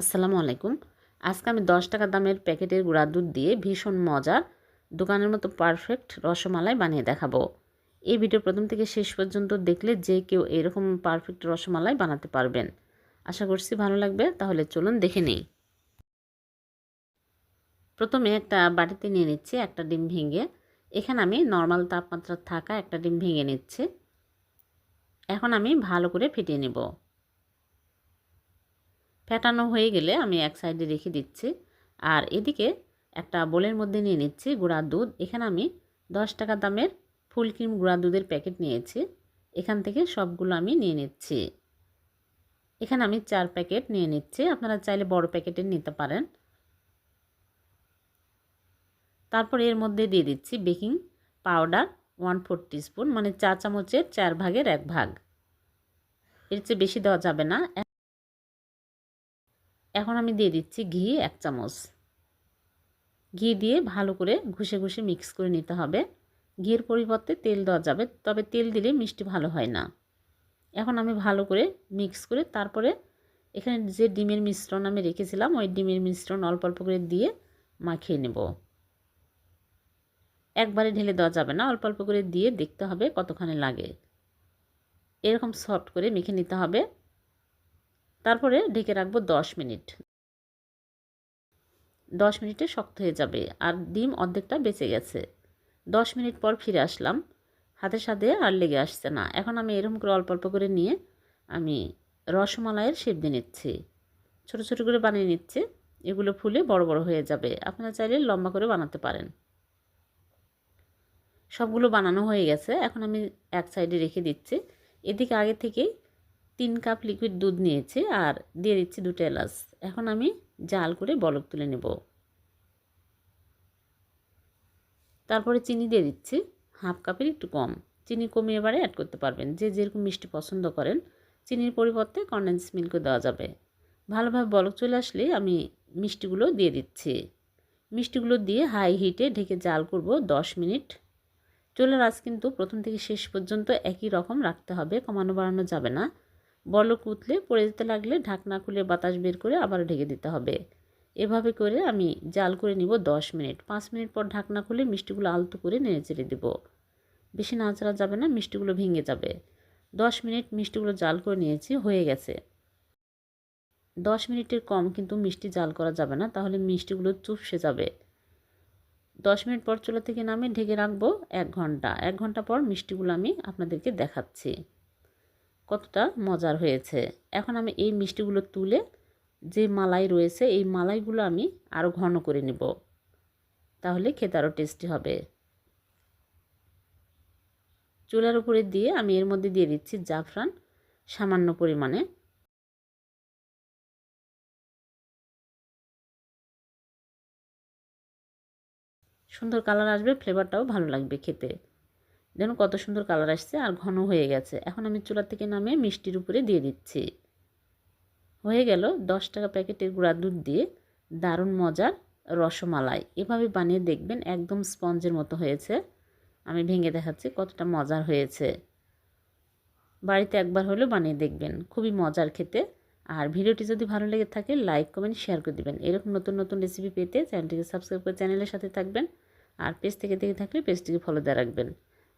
আসসালামু আলাইকুম। আজকে আমি দশ টাকা দামের প্যাকেটের গুঁড়া দুধ দিয়ে ভীষণ মজার, দোকানের মতো পারফেক্ট রসমালাই বানিয়ে দেখাবো। এই ভিডিও প্রথম থেকে শেষ পর্যন্ত দেখলে যে কেউ এরকম পারফেক্ট রসমালাই বানাতে পারবেন। আশা করছি ভালো লাগবে, তাহলে চলুন দেখে নিই। প্রথমে একটা বাটিতে নিয়ে নিচ্ছি একটা ডিম ভেঙে। এখানে আমি নর্মাল তাপমাত্রা থাকা একটা ডিম ভেঙে নিচ্ছি। এখন আমি ভালো করে ফেটিয়ে নেব। ফেটানো হয়ে গেলে আমি এক সাইডে রেখে দিচ্ছি। আর এদিকে একটা বোলের মধ্যে নিয়ে নিচ্ছি গুঁড়া দুধ। এখানে আমি দশ টাকা দামের ফুল ক্রিম গুঁড়া দুধের প্যাকেট নিয়েছি। এখান থেকে সবগুলো আমি নিয়ে নিচ্ছি। এখানে আমি চার প্যাকেট নিয়ে নিচ্ছি। আপনারা চাইলে বড় প্যাকেটের নিতে পারেন। তারপর এর মধ্যে দিয়ে দিচ্ছি baking powder one four spoon মানে চা চামচের চার ভাগের এক ভাগ। এর চেয়ে বেশি দেওয়া যাবে না। এখন আমি দিয়ে দিচ্ছি ঘি এক চামচ। ঘি দিয়ে ভালো করে ঘষে ঘষে মিক্স করে নিতে হবে। ঘির পরিবর্তে তেল দেওয়া যাবে, তবে তেল দিলে মিষ্টি ভালো হয় না। এখন আমি ভালো করে মিক্স করে তারপরে এখানে যে ডিমের মিশ্রণ আমি রেখেছিলাম, ওই ডিমের মিশ্রণ অল্প অল্প করে দিয়ে মাখিয়ে নেব। একবারে ঢেলে দেওয়া যাবে না, অল্প অল্প করে দিয়ে দেখতে হবে কতখানি লাগে। এরকম সফট করে মেখে নিতে হবে। তারপরে ঢেকে রাখব দশ মিনিট। দশ মিনিটে শক্ত হয়ে যাবে আর ডিম অর্ধেকটা বেঁচে গেছে। দশ মিনিট পর ফিরে আসলাম। হাতের সাথে আর লেগে আসছে না। এখন আমি এরকম করে অল্প অল্প করে নিয়ে আমি রসমালাইয়ের দিয়ে নিচ্ছি। ছোটো ছোটো করে বানিয়ে নিচ্ছে। এগুলো ফুলে বড় বড় হয়ে যাবে। আপনারা চাইলে লম্বা করে বানাতে পারেন। সবগুলো বানানো হয়ে গেছে। এখন আমি এক সাইডে রেখে দিচ্ছি। এদিকে আগে থেকেই তিন কাপ লিকুইড দুধ নিয়েছি আর দিয়ে দিচ্ছি দুটো এলাচ। এখন আমি জাল করে বলক তুলে নেব। তারপরে চিনি দিয়ে দিচ্ছি, হাফ কাপের একটু কম। চিনি কমিয়ে এবারে অ্যাড করতে পারবেন। যে যেরকম মিষ্টি পছন্দ করেন, চিনির পরিবর্তে কন্ডেন্স মিল্কও দেওয়া যাবে। ভালোভাবে বলক চলে আসলে আমি মিষ্টিগুলো দিয়ে দিচ্ছি। মিষ্টিগুলো দিয়ে হাই হিটে ঢেকে জাল করব দশ মিনিট। চুলার আজ কিন্তু প্রথম থেকে শেষ পর্যন্ত একই রকম রাখতে হবে, কমানো বাড়ানো যাবে না। বলক উতলে পড়ে যেতে লাগলে ঢাকনা খুলে বাতাস বের করে আবার ঢেকে দিতে হবে। এভাবে করে আমি জাল করে নিব দশ মিনিট। পাঁচ মিনিট পর ঢাকনা খুলে মিষ্টিগুলো আলতো করে নেড়ে চেড়ে দেবো। বেশি নাচড়া যাবে না, মিষ্টিগুলো ভেঙে যাবে। দশ মিনিট মিষ্টিগুলো জাল করে নিয়েছি, হয়ে গেছে। দশ মিনিটের কম কিন্তু মিষ্টি জাল করা যাবে না, তাহলে মিষ্টিগুলো চুপসে যাবে। দশ মিনিট পর চুলা থেকে নামে ঢেকে রাখব এক ঘণ্টা। এক ঘণ্টা পর মিষ্টিগুলো আমি আপনাদেরকে দেখাচ্ছি। কতটা মজার হয়েছে। এখন আমি এই মিষ্টিগুলো তুলে যে মালাই রয়েছে, এই মালাইগুলো আমি আরও ঘন করে নিব। তাহলে খেতে আরও টেস্টি হবে। চুলার উপরে দিয়ে আমি এর মধ্যে দিয়ে দিচ্ছি জাফরান সামান্য পরিমাণে। সুন্দর কালার আসবে ফ্লেভারটাও ভালো লাগবে খেতে। দেখুন কত সুন্দর কালার আসছে আর ঘন হয়ে গেছে। এখন আমি চুলা থেকে নামিয়ে মিষ্টির উপরে দিয়ে দিচ্ছি। হয়ে গেল দশ টাকা প্যাকেটের গুঁড়া দুধ দিয়ে দারুণ মজার রসমালাই। এভাবে বানিয়ে দেখবেন একদম স্পঞ্জের মতো হয়েছে। আমি ভেঙে দেখাচ্ছি কতটা মজার হয়েছে। বাড়িতে একবার হলেও বানিয়ে দেখবেন, খুবই মজার খেতে। আর ভিডিওটি যদি ভালো লেগে থাকে, লাইক, কমেন্ট, শেয়ার করে দেবেন। এরকম নতুন নতুন রেসিপি পেতে চ্যানেলটিকে সাবস্ক্রাইব করে চ্যানেলের সাথে থাকবেন। আর পেজ থেকে দেখে থাকলে পেজটিকে ফলো দিয়ে রাখবেন।